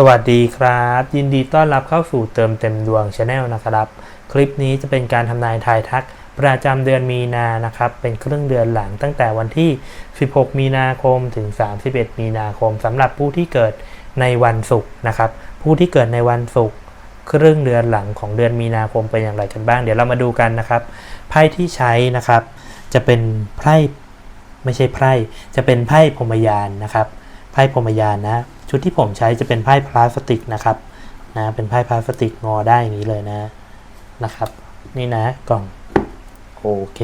สวัสดีครับ ยินดีต้อนรับเข้าสู่เติมเต็มดวงชาแนลนะครับ คลิปนี้จะเป็นการทำนายทายทัก ประจำเดือนมีนานะครับ เป็นครึ่งเดือนหลังตั้งแต่วันที่ 16 มีนาคมถึง 31 มีนาคมสำหรับผู้ที่เกิดในวันศุกร์นะครับ ผู้ที่เกิดในวันศุกร์ครึ่งเดือนหลังของเดือนมีนาคมเป็นอย่างไรกันบ้าง เดี๋ยวเรามาดูกันนะครับไพ่ที่ใช้นะครับ จะเป็นไพ่ไม่ใช่ไพ่จะเป็นไพ่พรมยานนะครับไพ่พรมยานนะ ชุดที่ผมใช้จะเป็นไพ่พลาสติกนะครับนะเป็นไพ่พลาสติกงอได้อย่างนี้เลยนะนะครับ นี่นะกล่องโอเค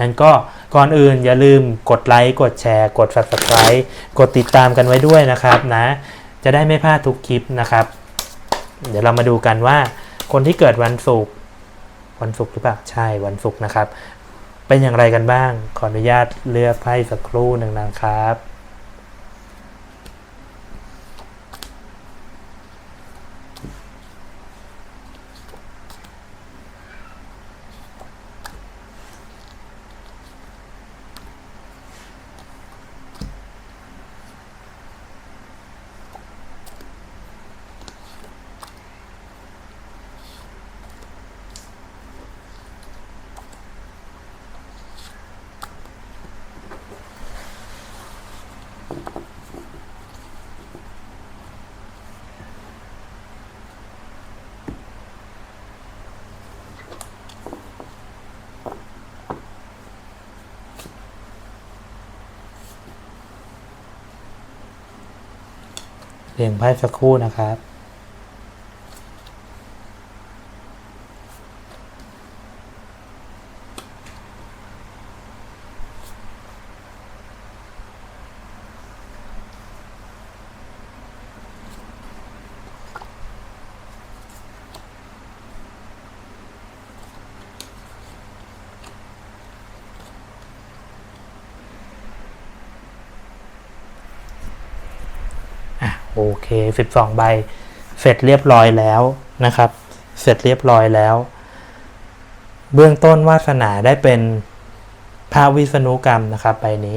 นั้นก็ก่อนอื่นอย่าลืมกดไลค์กดแชร์ กด subscribe กดติดตามกันไว้ด้วยนะครับนะ จะได้ไม่พลาดทุกคลิปนะครับ เดี๋ยวเรามาดูกันว่า คนที่เกิดวันศุกร์วันศุกร์หรือเปล่าใช่วันศุกร์นะครับ เป็นอย่างไรกันบ้างขออนุญาตเลือกไพ่สักครู่หนึ่งนะครับ เรียงไพ่สักครู่นะครับ โอเค 12 ใบ เสร็จเรียบร้อยแล้วนะครับ เสร็จเรียบร้อยแล้ว เบื้องต้นวาสนาได้เป็นพระวิษณุกรรมนะครับใบนี้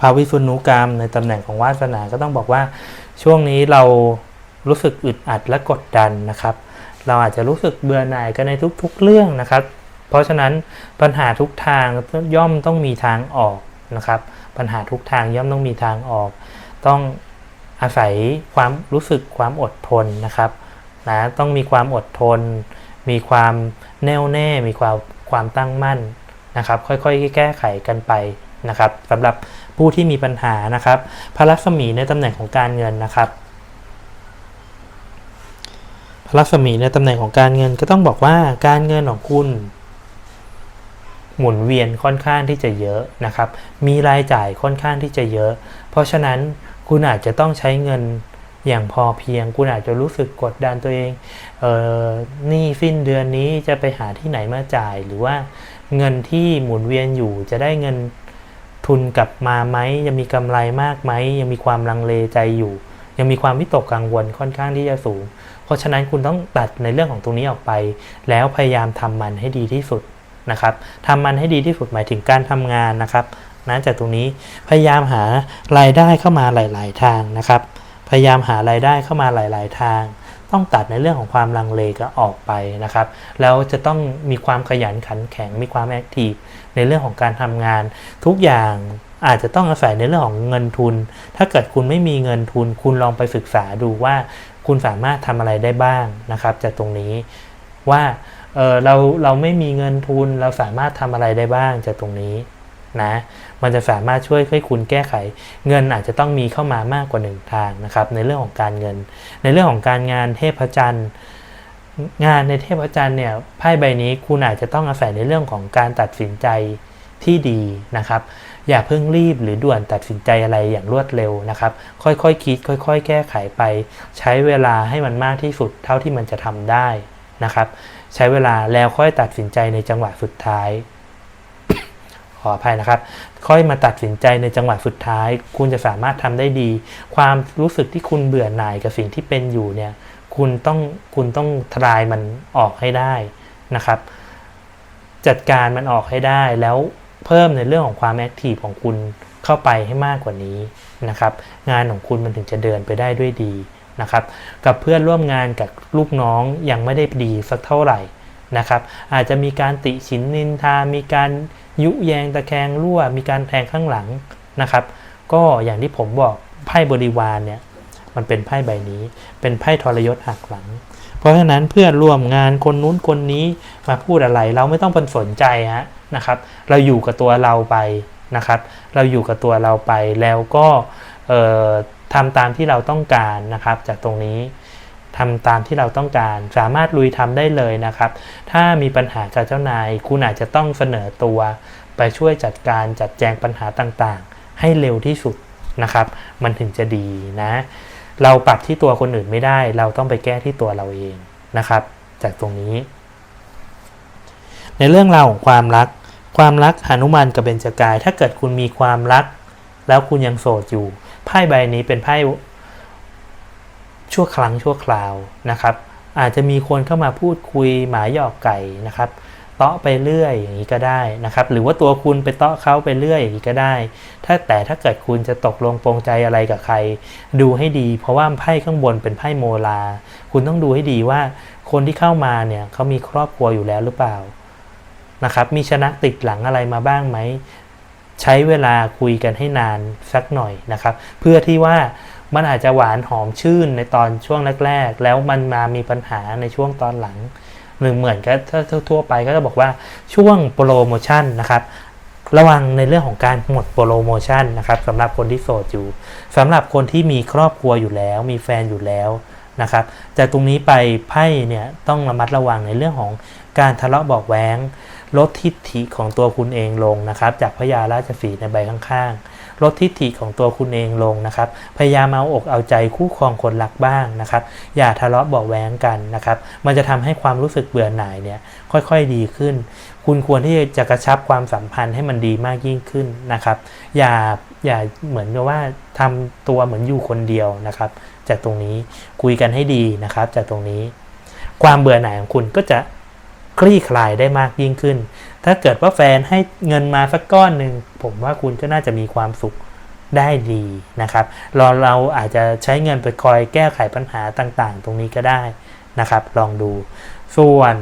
พระวิษณุกรรมในตำแหน่งของวาสนาก็ต้องบอกว่าช่วงนี้เรารู้สึกอึดอัดและกดดันนะครับ เราอาจจะรู้สึกเบื่อหน่ายกันในทุกๆเรื่องนะครับ เพราะฉะนั้นปัญหาทุกทางย่อมต้องมีทางออกนะครับ ปัญหาทุกทางย่อมต้องมีทางออก ต้องอาศัยความรู้สึกความอดทนนะครับนะต้องมีความอดทน มีความแน่วแน่ มีความความตั้งมั่นนะครับ ค่อยๆ แก้ไขกันไปนะครับสำหรับผู้ที่มีปัญหานะครับพระลักษมีในตำแหน่งของการเงินนะครับพระลักษมีในตำแหน่งของการเงินก็ต้องบอกว่าการเงินของคุณ หมุนเวียนค่อนข้างที่จะเยอะนะครับ มีรายจ่ายค่อนข้างที่จะเยอะ เพราะฉะนั้นคุณอาจจะต้องใช้เงินอย่างพอเพียง คุณอาจจะรู้สึกกดดันตัวเองเออนี่สิ้นเดือนนี้จะไปหาที่ไหนมาจ่าย หรือว่าเงินที่หมุนเวียนอยู่จะได้เงินทุนกลับมาไหมยังมีกำไรมากไหมยังมีความลังเลใจอยู่ ยังมีความวิตกกังวลค่อนข้างที่จะสูง เพราะฉะนั้นคุณต้องตัดในเรื่องของตรงนี้ออกไป แล้วพยายามทำมันให้ดีที่สุด นะครับทำมันให้ดีที่สุดหมายถึงการทำงานนะครับนะจากตรงนี้พยายามหารายได้เข้ามาหลาย ๆ ทางนะครับ พยายามหารายได้เข้ามาหลาย ๆ ทาง ต้องตัดในเรื่องของความลังเลก็ออกไปนะครับ แล้วจะต้องมีความขยันขันแข็งมีความแอคทีฟในเรื่องของการทำงาน ทุกอย่างอาจจะต้องอาศัยในเรื่องของเงินทุน ถ้าเกิดคุณไม่มีเงินทุน คุณลองไปศึกษาดูว่า คุณสามารถทำอะไรได้บ้างนะครับ จากตรงนี้ว่า เออเราเราไม่มีเงินทุนเราสามารถทำอะไรได้บ้างจากตรงนี้นะมันจะสามารถช่วยให้คุณแก้ไข เงินอาจจะต้องมีเข้ามามากกว่าหนึ่งทางนะครับในเรื่องของการเงิน ในเรื่องของการงานเทพจันทร์งานในเทพจันทร์เนี่ยไพ่ใบนี้คุณอาจจะต้องอาศัยในเรื่องของการตัดสินใจที่ดีนะครับ อย่าเพิ่งรีบหรือด่วนตัดสินใจอะไรอย่างรวดเร็วนะครับ ค่อยๆคคิด ค่อย ๆ แก้ไขไป ใช้เวลาให้มันมากที่สุดเท่าที่มันจะทำได้นะครับ ใช้เวลาแล้วค่อยตัดสินใจในจังหวะสุดท้าย ขออภัยนะครับ ค่อยมาตัดสินใจในจังหวะสุดท้าย คุณจะสามารถทำได้ดี ความรู้สึกที่คุณเบื่อหน่ายกับสิ่งที่เป็นอยู่เนี่ย คุณต้องคุณต้องทลายมันออกให้ได้นะครับ จัดการมันออกให้ได้แล้วเพิ่มในเรื่องของความแอคทีฟของคุณเข้าไปให้มากกว่านี้นะครับ งานของคุณมันถึงจะเดินไปได้ด้วยดี นะครับกับเพื่อนร่วมงานกับลูกน้องยังไม่ได้ดีสักเท่าไหร่นะครับอาจจะมีการติฉินนินทา มีการยุแยงตะแคงรั่ว มีการแทงข้างหลังนะครับ ก็อย่างที่ผมบอกไพ่บริวารเนี่ยมันเป็นไพ่ใบนี้ เป็นไพ่ทรยศหักหลัง เพราะฉะนั้นเพื่อนร่วมงานคนนู้นคนนี้มาพูดอะไร เราไม่ต้องเป็นสนใจฮะนะครับ เราอยู่กับตัวเราไปนะครับ เราอยู่กับตัวเราไปแล้วก็เอ่อ ทำตามที่เราต้องการนะครับ จากตรงนี้ทำตามที่เราต้องการ สามารถลุยทำได้เลยนะครับ ถ้ามีปัญหากับเจ้านาย คุณอาจจะต้องเสนอตัว ไปช่วยจัดการจัดแจงปัญหาต่างๆ ให้เร็วที่สุดนะครับ มันถึงจะดีนะ เราปรับที่ตัวคนอื่นไม่ได้ เราต้องไปแก้ที่ตัวเราเองนะครับ จากตรงนี้ ในเรื่องราวของความรัก ความรักหนุมานกับเบญจกาย ถ้าเกิดคุณมีความรัก แล้วคุณยังโสดอยู่ ไพ่ใบนี้เป็นไพ่ชั่วครั้งชั่วคราวนะครับ อาจจะมีคนเข้ามาพูดคุยหมาหยอกไก่นะครับเตาะไปเรื่อยอย่างนี้ก็ได้นะครับ หรือว่าตัวคุณไปเตาะเขาไปเรื่อยอย่างนี้ก็ได้ ถ้าแต่ถ้าเกิดคุณจะตกลงปรงใจอะไรกับใคร ดูให้ดี เพราะว่าไพ่ข้างบนเป็นไพ่โมลา คุณต้องดูให้ดีว่าคนที่เข้ามาเนี่ยเขามีครอบครัวอยู่แล้วหรือเปล่านะครับมีชนะติดหลังอะไรมาบ้างไหม ใช้เวลาคุยกันให้นานสักหน่อยนะครับ เพื่อที่ว่ามันอาจจะหวานหอมชื่นในตอนช่วงแรก ๆ แล้วมันมามีปัญหาในช่วงตอนหลังหรือเหมือนกับถ้าทั่วไปก็จะบอกว่าช่วงโปรโมชั่นนะครับ ระวังในเรื่องของการหมดโปรโมชั่นนะครับสำหรับคนที่โสดอยู่สำหรับคนที่มีครอบครัวอยู่แล้ว มีแฟนอยู่แล้วนะครับจากตรงนี้ไปไพ่เนี่ยต้องระมัดระวังในเรื่องของการทะเลาะบอกแว้ง ลดทิฐิของตัวคุณเองลงนะครับ จากพญาราชสีในใบข้างๆ ลดทิฐิของตัวคุณเองลงนะครับ พยายามเอาอกเอาใจคู่ครองคนรักบ้างนะครับ อย่าทะเลาะเบาะแวงกันนะครับ มันจะทำให้ความรู้สึกเบื่อหน่ายเนี่ยค่อยๆดีขึ้น คุณควรที่จะกระชับความสัมพันธ์ให้มันดีมากยิ่งขึ้นนะครับ อย่าอย่าเหมือนกับว่าทำตัวเหมือนอยู่คนเดียวนะครับ จากตรงนี้คุยกันให้ดีนะครับ จากตรงนี้ ความเบื่อหน่ายของคุณก็จะ คลี่คลายได้มากยิ่งขึ้น ถ้าเกิดว่าแฟนให้เงินมาสักก้อนหนึ่งผมว่าคุณก็น่าจะมีความสุขได้ดีนะครับเราเราอาจจะใช้เงินไปคอยแก้ไขปัญหาต่างๆ ตรงนี้ก็ได้นะครับ ลองดู ส่วน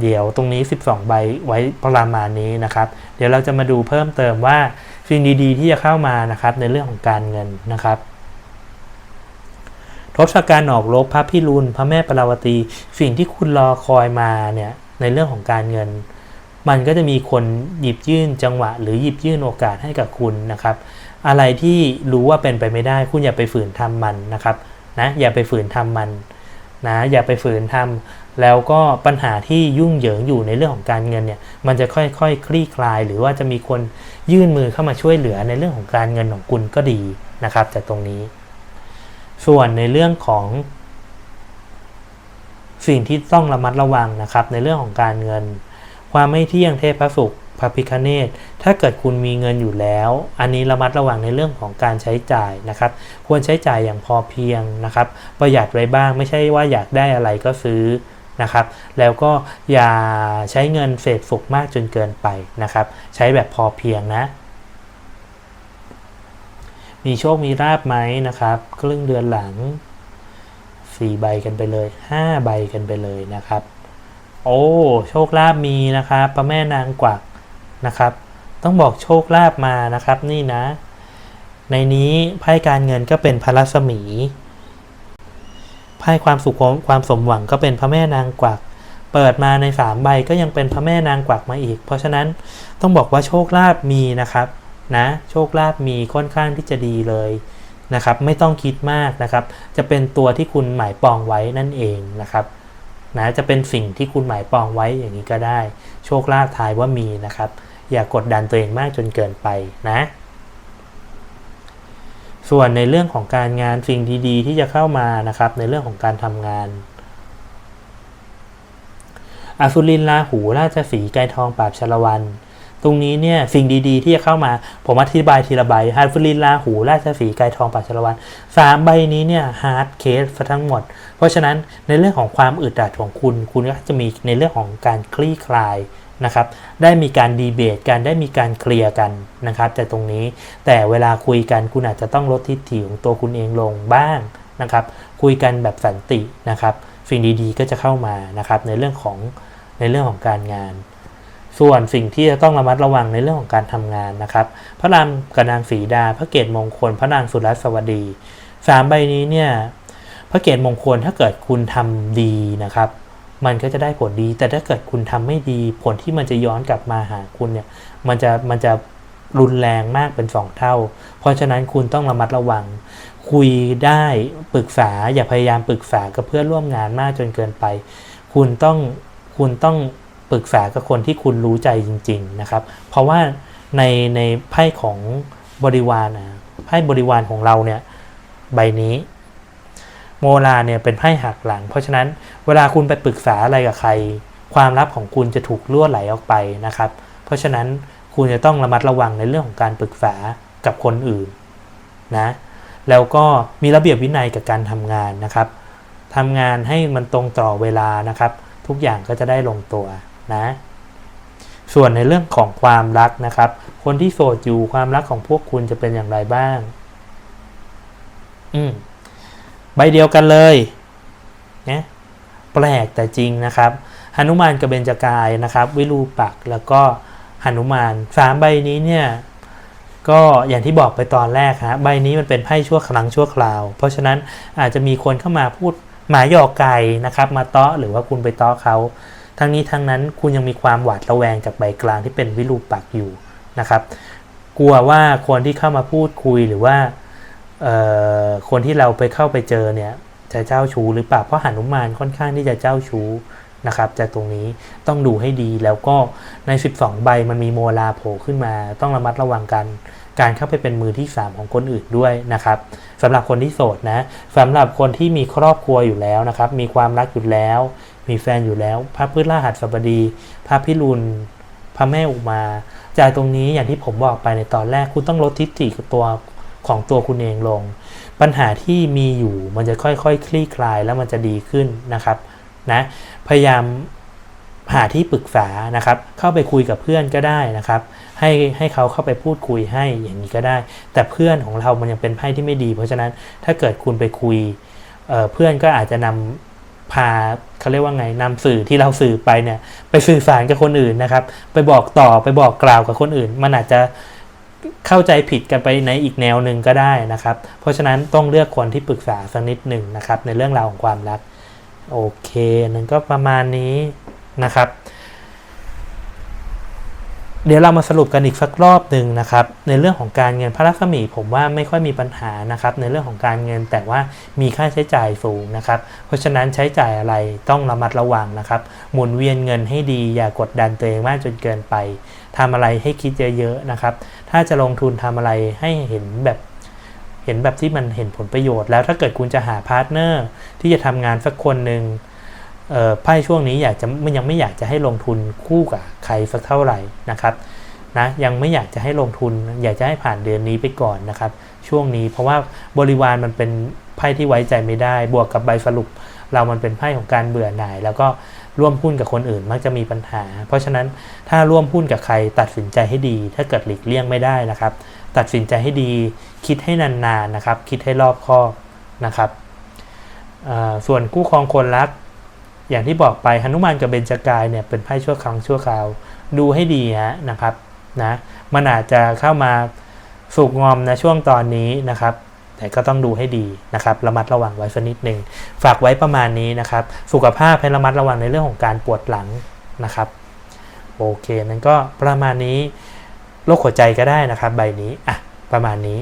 เดี๋ยวตรงนี้ 12 ใบไว้ประมาณนี้นะครับ เดี๋ยวเราจะมาดูเพิ่มเติมว่าสิ่งดีๆ ที่จะเข้ามานะครับในเรื่องของการเงินนะครับ ทศกัณฐ์ออกรบพระพิรุณพระแม่ปราวตี สิ่งที่คุณรอคอยมาเนี่ยในเรื่องของการเงิน มันก็จะมีคนหยิบยื่นจังหวะ หรือหยิบยื่นโอกาสให้กับคุณนะครับ อะไรที่รู้ว่าเป็นไปไม่ได้ คุณอย่าไปฝืนทำมันนะครับนะอย่าไปฝืนทำมันนะอย่าไปฝืนทำแล้วก็ปัญหาที่ยุ่งเหยิงอยู่ในเรื่องของการเงินเนี่ยมันจะค่อยๆคคลี่คลาย หรือว่าจะมีคนยื่นมือเข้ามาช่วยเหลือในเรื่องของการเงินของคุณก็ดีนะครับจากตรงนี้ ส่วนในเรื่องของสิ่งที่ต้องระมัดระวังนะครับ ในเรื่องของการเงิน ความไม่เที่ยงเทพสุขพระพิคเนตถ้าเกิดคุณมีเงินอยู่แล้ว อันนี้ระมัดระวังในเรื่องของการใช้จ่ายนะครับ ควรใช้จ่ายอย่างพอเพียงนะครับ ประหยัดไว้บ้างไม่ใช่ว่าอยากได้อะไรก็ซื้อนะครับ แล้วก็อย่าใช้เงินเศษสุกมากจนเกินไปนะครับ ใช้แบบพอเพียงนะ มีโชคมีราบไหมนะครับ ครึ่งเดือนหลัง 4 ใบกันไปเลย 5 ใบกันไปเลยนะครับ โอ้โชคลาภมีนะครับพระแม่นางกวักนะครับ ต้องบอกโชคลาภมานะครับนี่นะ ในนี้ไพ่การเงินก็เป็นพระรัศมีไพ่ความสุขความสมหวังก็เป็นพระแม่นางกวัก เปิดมาใน3ใบก็ยังเป็นพระแม่นางกวักมาอีก เพราะฉะนั้นต้องบอกว่าโชคลาภมีนะครับ นะ โชคลาภมีค่อนข้างที่จะดีเลยนะครับ ไม่ต้องคิดมากนะครับ จะเป็นตัวที่คุณหมายปองไว้นั่นเองนะครับนะจะเป็นสิ่งที่คุณหมายปองไว้อย่างนี้ก็ได้ โชคลาภทายว่ามีนะครับ อย่ากดดันตัวเองมากจนเกินไปนะ ส่วนในเรื่องของการงานสิ่งดีๆ ที่จะเข้ามานะครับ ในเรื่องของการทำงานอสุรินลาหูราชสีไกรทองปราบชลวัน ตรงนี้เนี่ยสิ่งดีๆ ที่จะเข้ามา ผมอธิบายทีละใบฮาร์ดฟลินลาหู ราชสีไกรทองปราบชลวันสามใบนี้เนี่ยฮาร์ดเคสทั้งหมด เพราะฉะนั้นในเรื่องของความอึดอัดของคุณ คุณก็จะมีในเรื่องของการคลี่คลายนะครับ ได้มีการดีเบตกัน ได้มีการเคลียร์กันนะครับ แต่ตรงนี้ แต่เวลาคุยกันคุณอาจจะต้องลดทิฐิของตัวคุณเองลงบ้างนะครับ คุยกันแบบสันตินะครับ สิ่งดีๆ ก็จะเข้ามานะครับในเรื่องของในเรื่องของการงาน ส่วนสิ่งที่จะต้องระมัดระวังในเรื่องของการทำงานนะครับ พระรามกบนางสีดา พระเกตมงคล พระนางสุรสวดีสามใบนี้เนี่ยพระเกตมงคลถ้าเกิดคุณทำดีนะครับ มันก็จะได้ผลดี แต่ถ้าเกิดคุณทำไม่ดี ผลที่มันจะย้อนกลับมาหาคุณเนี่ยมันจะมันจะรุนแรงมากเป็นสองเท่า เพราะฉะนั้นคุณต้องระมัดระวัง คุยได้ปรึกษาอย่าพยายามปรึกษากับเพื่อนร่วมงานมากจนเกินไป คุณต้องคุณต้อง ปรึกษากับคนที่คุณรู้ใจจริง ๆนะครับ เพราะว่าในในไพ่ของบริวารนะไพ่บริวารของเราเนี่ยใบนี้โมลาเนี่ยเป็นไพ่หักหลัง เพราะฉะนั้นเวลาคุณไปปรึกษาอะไรกับใคร ความลับของคุณจะถูกล่วไหลออกไปนะครับ เพราะฉะนั้นคุณจะต้องระมัดระวังในเรื่องของการปรึกษากับคนอื่นนะแล้วก็มีระเบียบวินัยกับการทำงานนะครับทำงานให้มันตรงต่อเวลานะครับ ทุกอย่างก็จะได้ลงตัว นะส่วนในเรื่องของความรักนะครับ คนที่โสดอยู่ความรักของพวกคุณจะเป็นอย่างไรบ้าง อืมใบเดียวกันเลยนะแปลกแต่จริงนะครับหนุมานกับเบญจกายนะครับ วิรูปักษ์แล้วก็หนุมานสามใบนี้เนี่ยก็อย่างที่บอกไปตอนแรกฮะใบนี้มันเป็นไพ่ชั่วครั้งชั่วคราว เพราะฉะนั้นอาจจะมีคนเข้ามาพูดหมายหยอกไก่นะครับ มาเตาะหรือว่าคุณไปเตาะเขา ทั้งนี้ทั้งนั้นคุณยังมีความหวาดระแวงจากใบกลางที่เป็นวิรูปักอยู่นะครับ กลัวว่าคนที่เข้ามาพูดคุยหรือว่าคนที่เราไปเข้าไปเจอเนี่ยจะเจ้าชู้หรือเปล่าเพราะหนุมานค่อนข้างที่จะเจ้าชู้นะครับจากตรงนี้ต้องดูให้ดีแล้วก็ใน 12 ใบมันมีโมลาโผล่ขึ้นมา ต้องระมัดระวังกันการเข้าไปเป็นมือที่ 3 ของคนอื่นด้วยนะครับสำหรับคนที่โสดนะสำหรับคนที่มีครอบครัวอยู่แล้วนะครับ มีความรักอยู่แล้ว มีแฟนอยู่แล้ว พระพฤหัสบดี พระพิรุณพระแม่อุมา จากตรงนี้อย่างที่ผมบอกไปในตอนแรกคุณต้องลดทิฏฐิตัวของตัวคุณเองลง ปัญหาที่มีอยู่มันจะค่อยๆคคลี่คลายแล้วมันจะดีขึ้นนะครับนะพยายามหาที่ปรึกษานะครับ เข้าไปคุยกับเพื่อนก็ได้นะครับ ให้ให้เขาเข้าไปพูดคุยให้อย่างนี้ก็ได้ แต่เพื่อนของเรามันยังเป็นไพ่ที่ไม่ดี เพราะฉะนั้นถ้าเกิดคุณไปคุยเเพื่อนก็อาจจะนำ พาเขาเรียกว่าไงนำสื่อที่เราสื่อไปเนี่ย ไปสื่อสารกับคนอื่นนะครับ ไปบอกต่อไปบอกกล่าวกับคนอื่น มันอาจจะเข้าใจผิดกันไปในอีกแนวหนึ่งก็ได้นะครับ เพราะฉะนั้นต้องเลือกคนที่ปรึกษาสักนิดหนึ่งนะครับ ในเรื่องราวของความรัก โอเคนั่นก็ประมาณนี้นะครับ เดี๋ยวเรามาสรุปกันอีกสักรอบหนึ่งนะครับ ในเรื่องของการเงินพระลักษมีผมว่าไม่ค่อยมีปัญหานะครับ ในเรื่องของการเงินแต่ว่ามีค่าใช้จ่ายสูงนะครับ เพราะฉะนั้นใช้จ่ายอะไรต้องระมัดระวังนะครับ หมุนเวียนเงินให้ดีอย่ากดดันตัวเองมากจนเกินไปทำอะไรให้คิดเยอะๆนะครับ ถ้าจะลงทุนทำอะไรให้เห็นแบบเห็นแบบที่มันเห็นผลประโยชน์ แล้วถ้าเกิดคุณจะหาพาร์ทเนอร์ที่จะทำงานสักคนหนึ่ง ไพ่ช่วงนี้อยากจะมันยังไม่อยากจะให้ลงทุนคู่กับใครสักเท่าไหร่นะครับนะยังไม่อยากจะให้ลงทุน อยากจะให้ผ่านเดือนนี้ไปก่อนนะครับ ช่วงนี้เพราะว่าบริวารมันเป็นไพ่ที่ไว้ใจไม่ได้ บวกกับใบสรุป เรามันเป็นไพ่ของการเบื่อหน่าย แล้วก็ร่วมหุ้นกับคนอื่นมักจะมีปัญหา เพราะฉะนั้นถ้าร่วมหุ้นกับใครตัดสินใจให้ดี ถ้าเกิดหลีกเลี่ยงไม่ได้นะครับ ตัดสินใจให้ดี คิดให้นานๆนนะครับ คิดให้รอบคอบนะครับส่วนกู้ครองคนรัก อย่างที่บอกไปหนุมานกับเบญจกายเนี่ยเป็นไพ่ชั่วครั้งชั่วคราว ดูให้ดีฮะนะครับนะมันอาจจะเข้ามาสุกงอมนะช่วงตอนนี้นะครับแต่ก็ต้องดูให้ดีนะครับระมัดระวังไว้สักนิดหนึ่งฝากไว้ประมาณนี้นะครับ สุขภาพให้ระมัดระวังในเรื่องของการปวดหลังนะครับโอเคนั้นก็ประมาณนี้โรคหัวใจก็ได้นะครับ ใบนี้อะประมาณนี้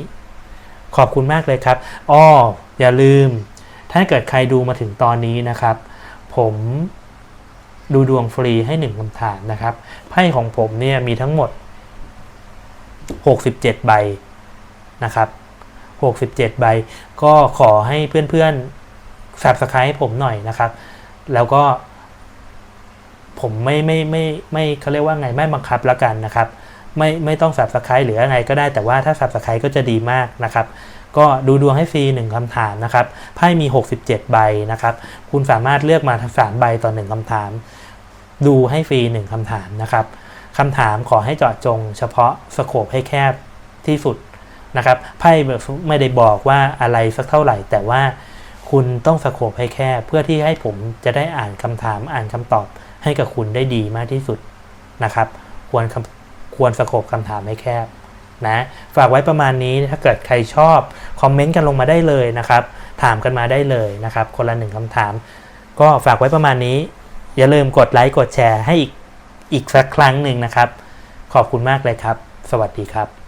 ขอบคุณมากเลยครับอ้ออย่าลืม ถ้าเกิดใครดูมาถึงตอนนี้นะครับ ผมดูดวงฟรีให้หนึ่งคำถามนะครับ ไพ่ของผมเนี่ยมีทั้งหมด 67 ใบนะครับ 67 ใบ ก็ขอให้เพื่อนๆสับสไครต์ผมหน่อยนะครับ แล้วก็ ผมไม่ไม่ไม่ไม่เขาเรียกว่าไงไม่บังคับแล้วกันนะครับ ไม่ไม่ต้องสับสไครต์หรืออะไรก็ได้แต่ว่าถ้าสับสไครต์ก็จะดีมากนะครับ ก็ดูดวงให้ฟรีหนึ่งคำถามนะครับไพ่มี 67 ใบนะครับ คุณสามารถเลือกมาทั้งสามใบต่อหนึ่งคำถาม ดูให้ฟรีหนึ่งคำถามนะครับคำถามขอให้เจาะจง เฉพาะสโคปให้แคบที่สุดนะครับไพ่ไม่ได้บอกว่าอะไรสักเท่าไหร่ แต่ว่าคุณต้องสโคปให้แคบเพื่อที่ให้ผมจะได้อ่านคำถามอ่านคำตอบให้กับคุณได้ดีมากที่สุดนะครับ ควรควรสโคปคำถามให้แคบ นะฝากไว้ประมาณนี้ถ้าเกิดใครชอบ คอมเมนต์กันลงมาได้เลยนะครับ ถามกันมาได้เลยนะครับ คนละหนึ่งคำถาม ก็ฝากไว้ประมาณนี้ อย่าลืมกดไลค์กดแชร์ให้อีกอีกสักครั้งหนึ่งนะครับ ขอบคุณมากเลยครับ สวัสดีครับ